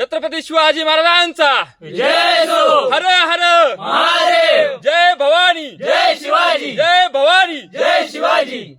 छत्रपती शिवाजी महाराजांचा. जय हर हर. महादेव. जय भवानी. जय शिवाजी. जय भवानी. जय शिवाजी.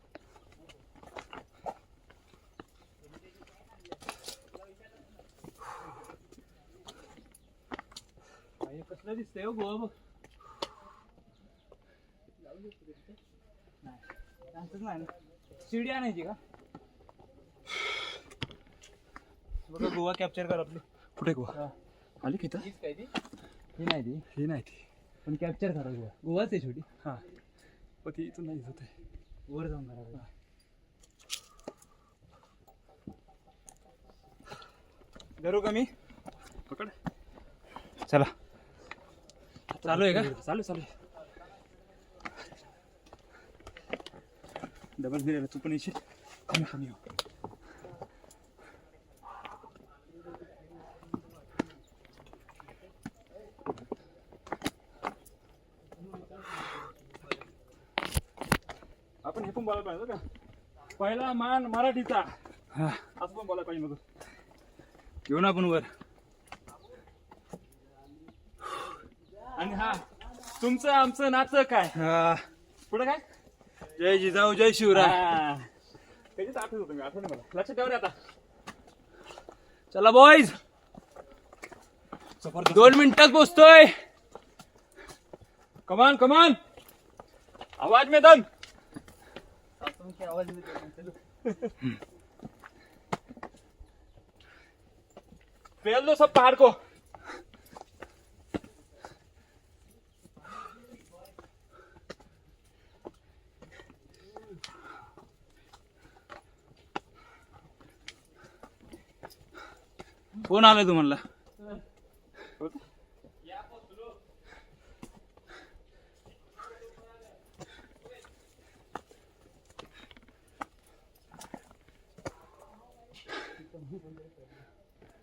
कसलं दिसतंय हो गोवा बघ नाही ना. शिडी आणायची का? बघा गोवा कॅप्चर कर आपली. कुठे गोवा? आली की इथं? हीच काय ती? ही नाही ती. ही नाही ती. पण कॅप्चर करा गोवा. गोवाच आहे छोटी. हा. पण ती इथून नाही दिसत आहे. वर जाऊन करा धरू का मी? पकड. चला. चालू आहे का? चालू चालू डबल दिलेला तू पण येशील? कमी कमी हो आपण हे पण बोलायला पाहिजे का? पहिला मान मराठीचा. हा. असं पण बोलायला पाहिजे मग. घेऊ ना आपण वर. आणि हा तुमचं आमचं नाचं काय? हा. पुढे काय? जय जिजाऊ जय शिवराय. हा. त्याचीच आठवत होतं मी आठवण मला लक्षात ठेवा रे आता. चला बॉईज दोन मिनिटात पोचतोय. कमान कमान आवाज में दम. फेल दो सब पहाड़ को. कोण आलाय तुम्हाला.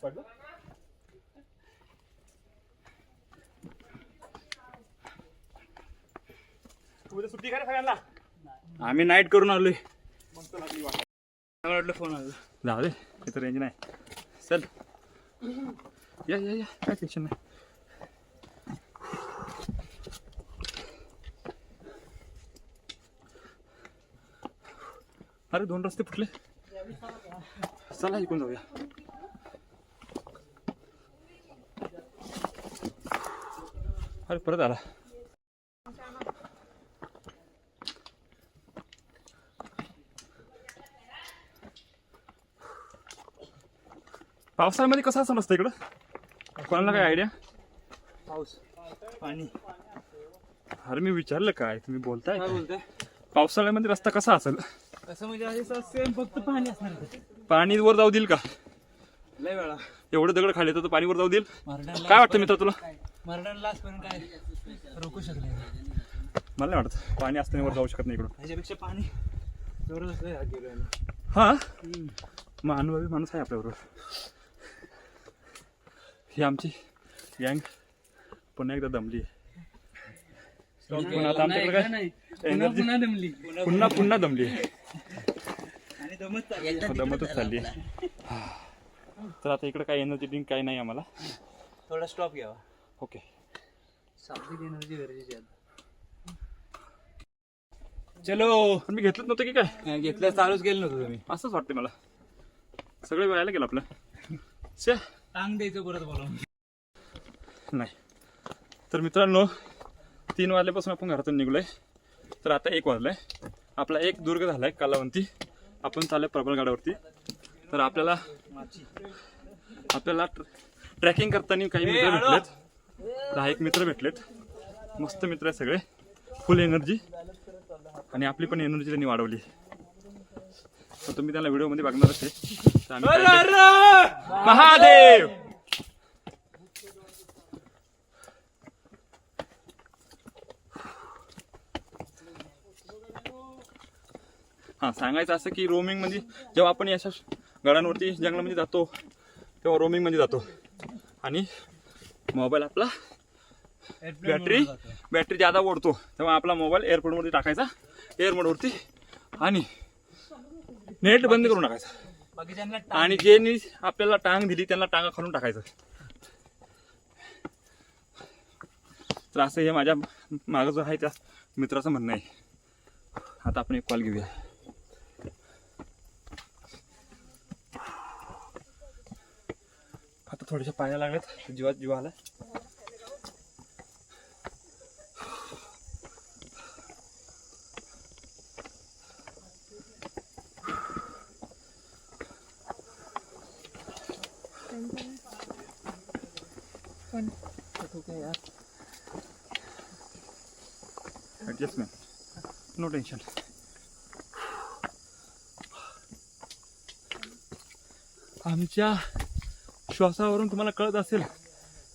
पडलं उद्या सुट्टी करा सगळ्यांना आम्ही नाईट करून आलोय. वाटलं फोन आला. जाऊ दे इथं रेंज नाही. चल. या या या काय टेन्शन नाही अरे दोन रस्ते फुटले चला इकडून जाऊया अरे परत आला पावसाळ्यामध्ये कसं असं नसतं इकडं कोणाला काय आयडिया पाऊस. पाणी. अरे मी विचारलं काय? तुम्ही बोलताय. काय काय? बोलताय? पावसाळ्यामध्ये रस्ता कसा असेल? म्हणजे सेम फक्त पाणी असणार. पाणी वर जाऊ देईल का? लय वेळा. एवढं दगड खाली तर पाणी वर जाऊ देईल? मरणाला काय वाटतं मित्र तुला? मरणाला लास्ट काय? रोखू शकले मला नाही वाटत. पाणी असताना वर जाऊ शकत नाही इकडून. ह्याच्यापेक्षा पाणी आम्ही. हा. मग अनुभवी माणूस आहे आपल्याबरोबर. ही आमची गँग पुन्हा एकदा दमली. पुन्हा आता आमच्याकडे काय? एनर्जी दमली. पुन्हा पुन्हा दमली. दमतच चालली. तर आता इकडे काय एनर्जी ड्रिंक काय नाही आम्हाला. थोडा स्टॉप घ्यावा. ओके सात्विक एनर्जी गरजेची आहे. चलो पण मी घेतलंच नव्हतं की काय? घेतलं चालूच केलं नव्हतं तुम्ही. असंच वाटतं मला. सगळं व्हायला गेलं आपलं. टांग द्यायचं परत बोला नाही. तर मित्रांनो तीन वाजल्यापासून आपण घरातून निघलोय. तर आता एक वाजलाय. आपला एक दुर्ग झालाय कलावंती. आपण चाललोय प्रबळगडावरती तर आपल्याला आपल्याला ट्रॅकिंग करताना काही मित्र भेटलेत. दहा एक मित्र भेटलेत. मस्त मित्र आहे सगळे. फुल एनर्जी आणि आपली पण एनर्जी त्यांनी वाढवली. तर तुम्ही त्याला व्हिडिओमध्ये बघणारच आहे. काय केलं- महादेव! हा सांगायचं असं की रोमिंग म्हणजे जेव्हा आपण अशा गडांवरती जंगलामध्ये जातो तेव्हा रोमिंगमध्ये जातो. आणि मोबाईल आपला बॅटरी बॅटरी ज्यादा ओढतो तेव्हा आपला मोबाईल एअरपोर्टवरती टाकायचा. एअर मोडवरती आणि नेट बंद करून टाकायचा. आणि जे आपल्याला टांग दिली त्यांना टांगा खालून टाकायचं. तर असं हे माझ्या मागं जो आहे त्या मित्राचं म्हणणं आहे. आता आपण एक कॉल घेऊया. आता थोडेसे पाया लागलेत. जीवात जीव आला ॲडजस्टमेंट नो टेन्शन आमच्या श्वासावरून तुम्हाला कळत असेल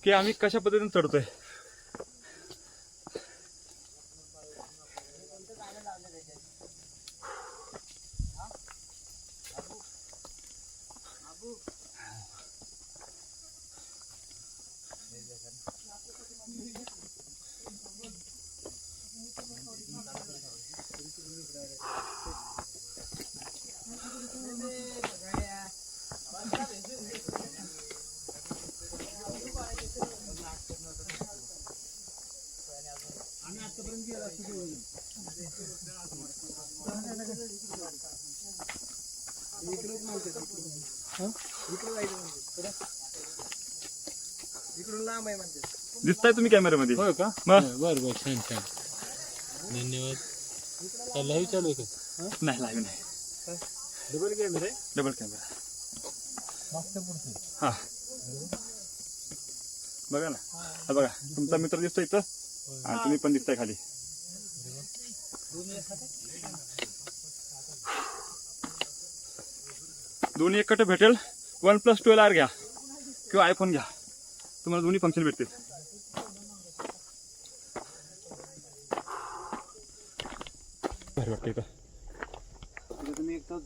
की आम्ही कशा पद्धतीने चढतोय. दिसताय तुम्ही कॅमेऱ्यामध्ये होय का? मग? बर बर छान छान. धन्यवाद. लाईव्ह चालू आहे का? नाही लाईव्ह नाही. Double camera double camera. हा. बघा ना. हा बघा. तुमचा मित्र दिसतो इथं. आणि तुम्ही पण दिसताय खाली. दोन्ही एकट भेटेल. वन प्लस ट्वेल्व आर घ्या. किंवा आयफोन घ्या. तुम्हाला दोन्ही फंक्शन भेटतील. भारी वाटतं इथं तुम्ही एक तास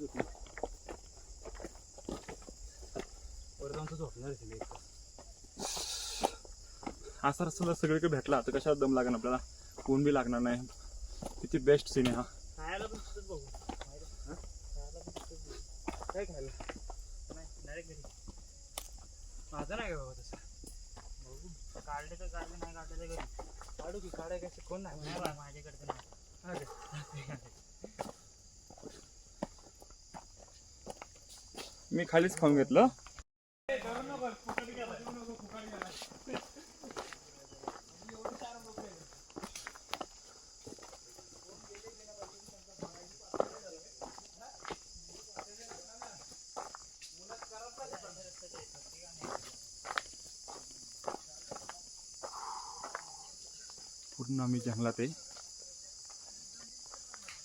परत आमचं झोपणार एक तास असा रस्ता सगळीकडे भेटला. तर कशाला दम लागेल आपल्याला? कोण बी लागणार नाही. किती बेस्ट सीन आहे हा खायला पण तिथंच बघू खायला पण तिथंच बघू. काय खायला नाही डायरेक्ट घरी. माझं नाही का बाबा तसं. बघू. काढले तर काढले नाही काढले तर घरी. काढू की काढाय कसं कोण नाही? माझ्याकडे नाही. हा? मी खालीच खाऊन घेतलं. पूर्ण आम्ही जंगलात आहे.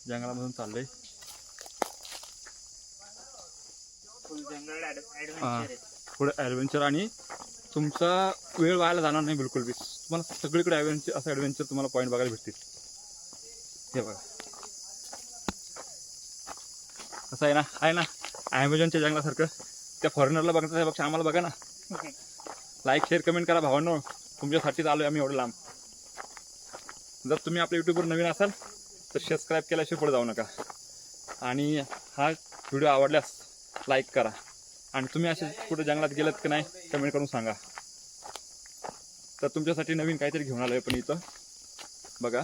जंगलामधून चाललोय. पुढे ॲडव्हेंचर आणि तुमचा वेळ व्हायला जाणार नाही बिलकुल बी. तुम्हाला सगळीकडे ॲडव्हेंचर असं ॲडव्हेंचर तुम्हाला पॉईंट बघायला भेटतील. हे बघा. कसं आहे ना आहे ना ॲमेझॉनच्या जंगलासारखं. त्या फॉरेनरला बघण्याचं त्यापेक्षा आम्हाला बघा ना. लाईक शेअर कमेंट करा भावांनो. तुमच्यासाठीच आलो आहे आम्ही एवढं लांब. जर तुम्ही आपल्या यूट्यूबवर नवीन असाल तर सबस्क्राईब केल्याशिवाय पुढे जाऊ नका. आणि हा व्हिडिओ आवडल्यास लाईक करा. आणि तुम्ही असे कुठे जंगलात गेलात की नाही कमेंट करून सांगा. तर तुमच्यासाठी नवीन काहीतरी घेऊन आलोय पण इथं. बघा.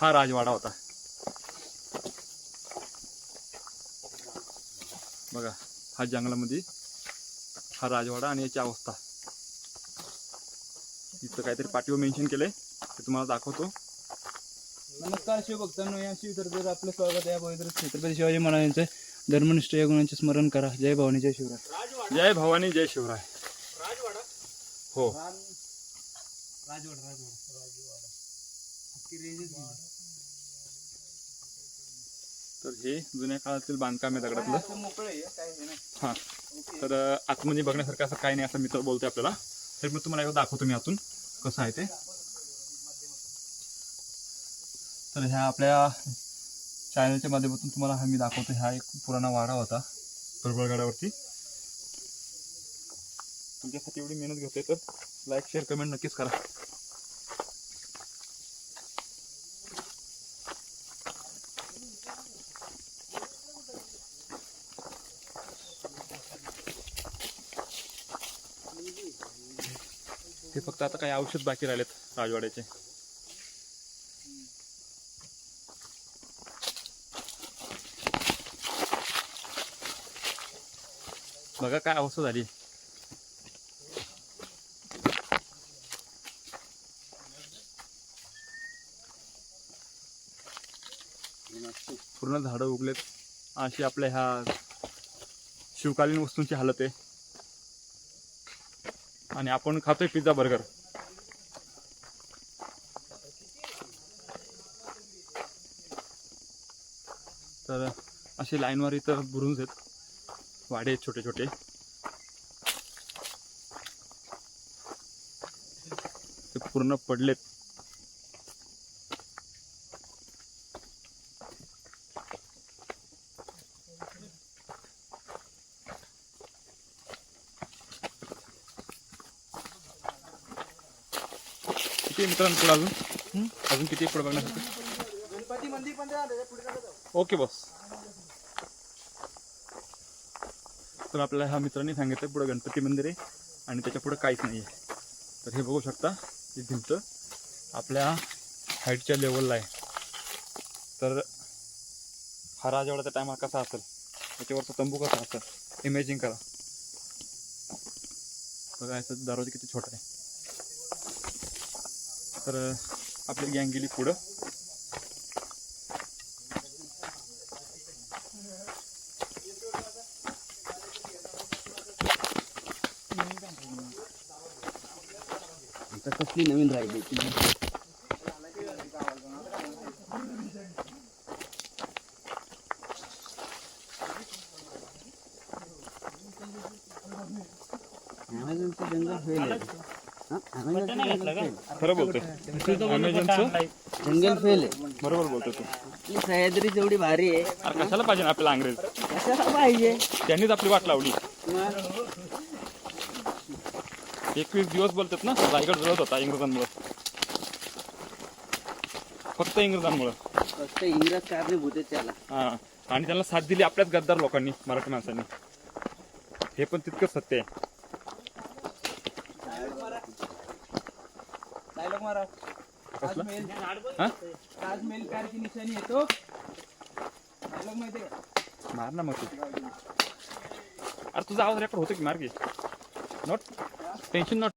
हा राजवाडा होता. बघा हा जंगलामध्ये हा राजवाडा आणि याची अवस्था. इथं काहीतरी पाठीवर मेन्शन केलंय ते तुम्हाला दाखवतो. नमस्कार शिवभक्तांनो या शिवतर्फे आपलं स्वागत आहे. पवित्र छत्रपती शिवाजी महाराजांचं धर्मनिष्ठ या गुणांचे स्मरण करा. जय भवानी जय शिवराय. जय भवानी जय शिवराय. हो. राजवाडा राजवाडा राजवाडा. तर हे जुन्या काळातील बांधकाम आहे दगडातलं. मोकळं आहे काय हे नाही. हां. तर आतमध्ये बघण्यासारखं असं काही नाही असं मित्र बोलतोय आपल्याला. तर मी तुम्हाला एकदा दाखवतो मी आतून कसं आहे ते. तर ह्या आपल्या चॅनलच्या माध्यमातून तुम्हाला हा मी दाखवतो हा एक पुराणा वाडा होता. प्रबळगडावरती तुमच्यासाठी एवढी मेहनत घेतोय तर लाईक शेअर कमेंट नक्कीच करा. फक्त आता काही औषध बाकी राहिलेत राजवाड्याचे. बघा काय अवस्था झाली. पूर्ण झाडं उगलेत. अशी आपल्या ह्या शिवकालीन वस्तूंची हालत आहे. आणि आपण खातोय पिझ्झा बर्गर. तर असे लाईनवर इथं बुरुंज आहेत वाडे आहेत छोटे छोटे. ते पूर्ण पडलेत. मित्रांनो पुढे अजून? अजून किती पुढे बघण्यासाठी गणपती मंदिर पण ओके बॉस. तर आपल्याला ह्या मित्रांनी सांगितलं पुढे गणपती मंदिर आहे आणि त्याच्या पुढे काहीच नाही आहे तर हे बघू शकता ही भिंत आपल्या हाईटच्या लेवलला आहे. तर हा राजवाड्याचा टायमा हा कसा असेल? त्याच्यावरचा तंबू कसा असेल? इमेजिंग करा. बघा याचा दरवाजा किती छोटा आहे. तर आपली गँग गेली पुढं. आता कसली नवीन राहिली जंगल होईल. खरं बोलतोय. अमेझॉनचं जंगल फेल आहे. बरोबर बोलतो तू. सह्याद्री जेवढी भारी आहे. अरे कशाला पाहिजे ना आपल्याला अंग्रेज? कशाला पाहिजे? त्यांनीच आपली वाट लावली. एकवीस दिवस बोलतात ना रायगड जळत होता इंग्रजांमुळे. फक्त इंग्रजांमुळे. फक्त इंग्रज कारणीभूत त्याला. हा. आणि त्यांना साथ दिली आपल्याच गद्दार लोकांनी मराठी माणसांनी. हे पण तितकंच सत्य आहे. डायलॉग मारा कसलं? ताजमहल हा? ताजमहल प्यार की निशानी येतो? डायलॉग माहिती आहे का? मार ना मग तू. अरे तुझा आवाज रेकॉर्ड होतो की मार की नॉट टेन्शन नॉट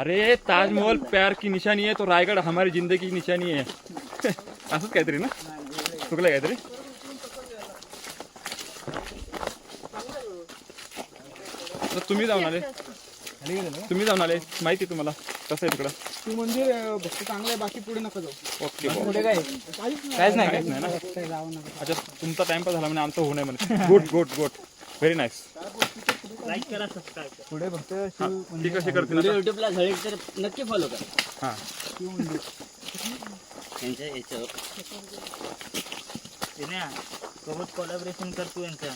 अरे ताजमहल प्यार की निशानी है तो रायगड हमारी जिंदगी की निशानी है. असंच काहीतरी ना? चुकलं काहीतरी? तर तुम्ही जाऊन आले. तुम्ही जाऊन आले. माहिती आहे तुम्हाला कसं आहे तिकडं. तू मंदिर भक्त चांगलं आहे बाकी पुढे नका जाऊ. ओके पुढे काय? काहीच नाही. काहीच नाही ना? जाऊ नका. अच्छा तुमचा टाइमपास झाला म्हणजे आमचं होऊ नये म्हणे. Good good good very nice like करा सबस्क्राईब पुढे फक्त ती कशी करतील आता? युट्यूबला झाले तर नक्की फॉलो करा. हा. त्यांच्या याच्यावर. सोबत कोलॅबरेशन करतो यांच्या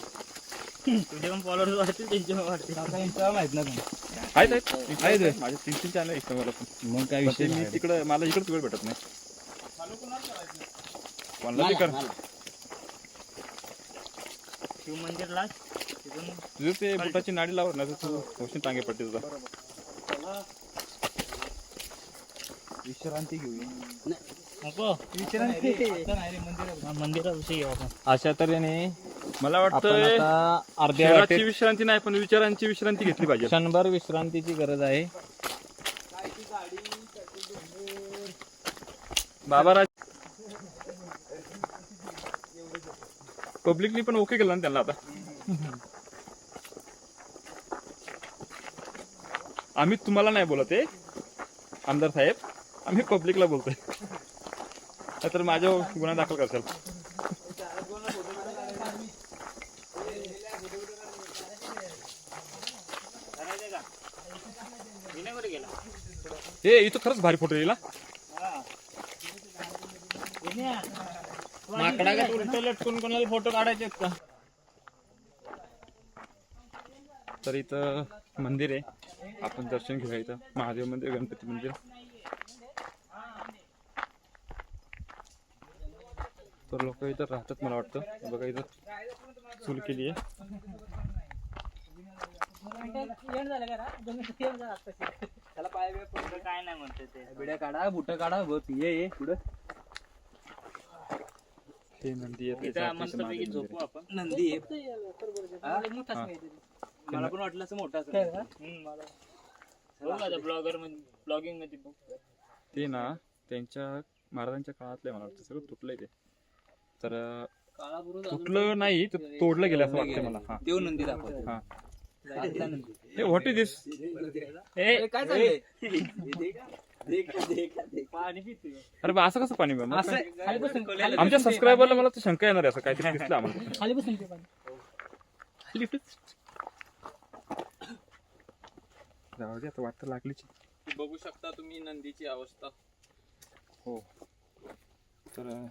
तुझे पण फॉलोअर्स वाढतील त्यांचे पण वाढतील. आता माहीत ना आहेत आहेत. आहेत माझे तीन तीन चॅनल आहेत मला पण. मग काय पण ते मी तिकडे मला इकडेच वेळ भेटत नाही. कोणाला बी कर. शिव मंदिरला तिथून तुझं ते बुटाची नाडी लावर ना तर तू होशील टांगे पडते तुझा विश्रांती घेऊया. नाही. अशा तऱ्हेने मला वाटतं अर्ध्या विश्रांती नाही पण विचारांची विश्रांती घेतली पाहिजे. क्षणभर विश्रांतीची गरज आहे. बाबा राज पब्लिकनी पण ओके केलं ना त्यांना आता. आम्ही तुम्हाला नाही बोलत आहे आमदार साहेब. आम्ही पब्लिकला बोलतोय. तर माझ्या गुन्हा दाखल करशाल. हे इथं खरंच भारी फोटो येईल. विनय, माकडा का उलट लटकून कोणाला फोटो काढायचे का? तर इथं मंदिर आहे. आपण दर्शन घेऊया इथं. महादेव मंदिर गणपती मंदिर. तर लोक इथं राहतात मला वाटतं. बघा इथं चूल केली आहे काय नाही म्हणते ते. बिड्या काढा बुट काढा बघ ये पुढे. हे नंदी महादेव झोपू आपण. नंदी मला पण वाटलं असं मोठा ब्लॉगर ब्लॉगिंगमध्ये. ते ना त्यांच्या महाराजांच्या काळातलं मला वाटतं सगळं तुटलंय ते. तर तुटलं नाही तर तोडलं गेलं असं वाटतं मला. हा. देव नंदी दाखवतो हा हे व्हॉट इज दिस? ए, काय चाललंय पाणी पितोय. अरे बा असं कसं पाणी आमच्या सबस्क्रायबरला मला तर शंका येणार आहे असं काहीतरी दिसलं आम्हाला. आता वाटतं लागलीच. बघू शकता तुम्ही नंदीची अवस्था. हो. तर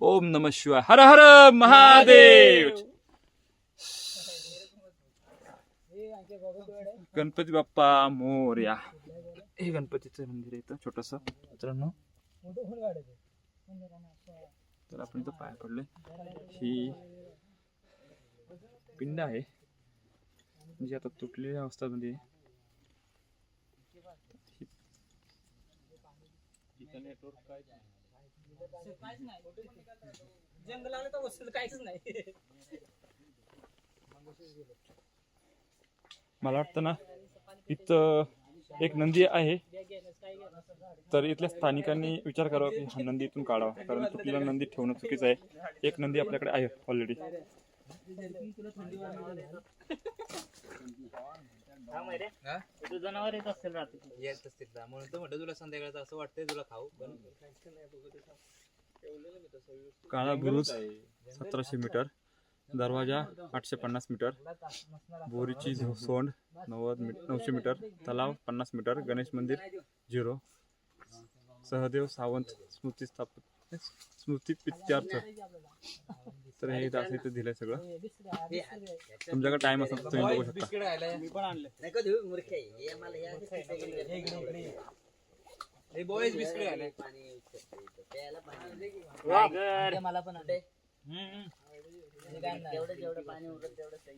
ओम नम शिवाय। हर हर महादेव। गणपती बाप्पा मोर्या। हे गणपतीचं मंदिर आहे इथं छोटस. मित्रांनो तर आपण इथं पाय पडले ही पिंड आहे. जी आता तुटलेल्या अवस्थामध्ये आहे. जंगलाला तर वस्तू काहीच नाही. मला वाटतं ना इथं एक नंदी आहे. तर इथल्या स्थानिकांनी विचार करावा की हा नंदी इथून काढावा. कारण तुटलेला नंदी ठेवणं चुकीचं आहे. एक नंदी आपल्याकडे आहे ऑलरेडी जनावर येत असेल रात्री. येत असतील ना. म्हणून तर म्हटलं तुला संध्याकाळचं असं वाटतंय तुला खाऊ. पण काळा बुरुज सतराशे मीटर. दरवाजा आठशे पन्नास मीटर. बोरीची सोंड नव्वद मी नऊशे मीटर. तलाव पन्नास मीटर. गणेश मंदिर झिरो. सहदेव सावंत स्मृती स्थापत स्मृती पित्यार्थ तर हे इथं असं इथं दिलंय सगळं. तुमच्याकडे टाइम असेल तर तुम्ही बघू शकता. बिस्किट खायला मी पण आणलं हे बॉयज बिस्किट खायला वागर मला पण. जेवढं जेवढं पाणी उरत तेवढं सही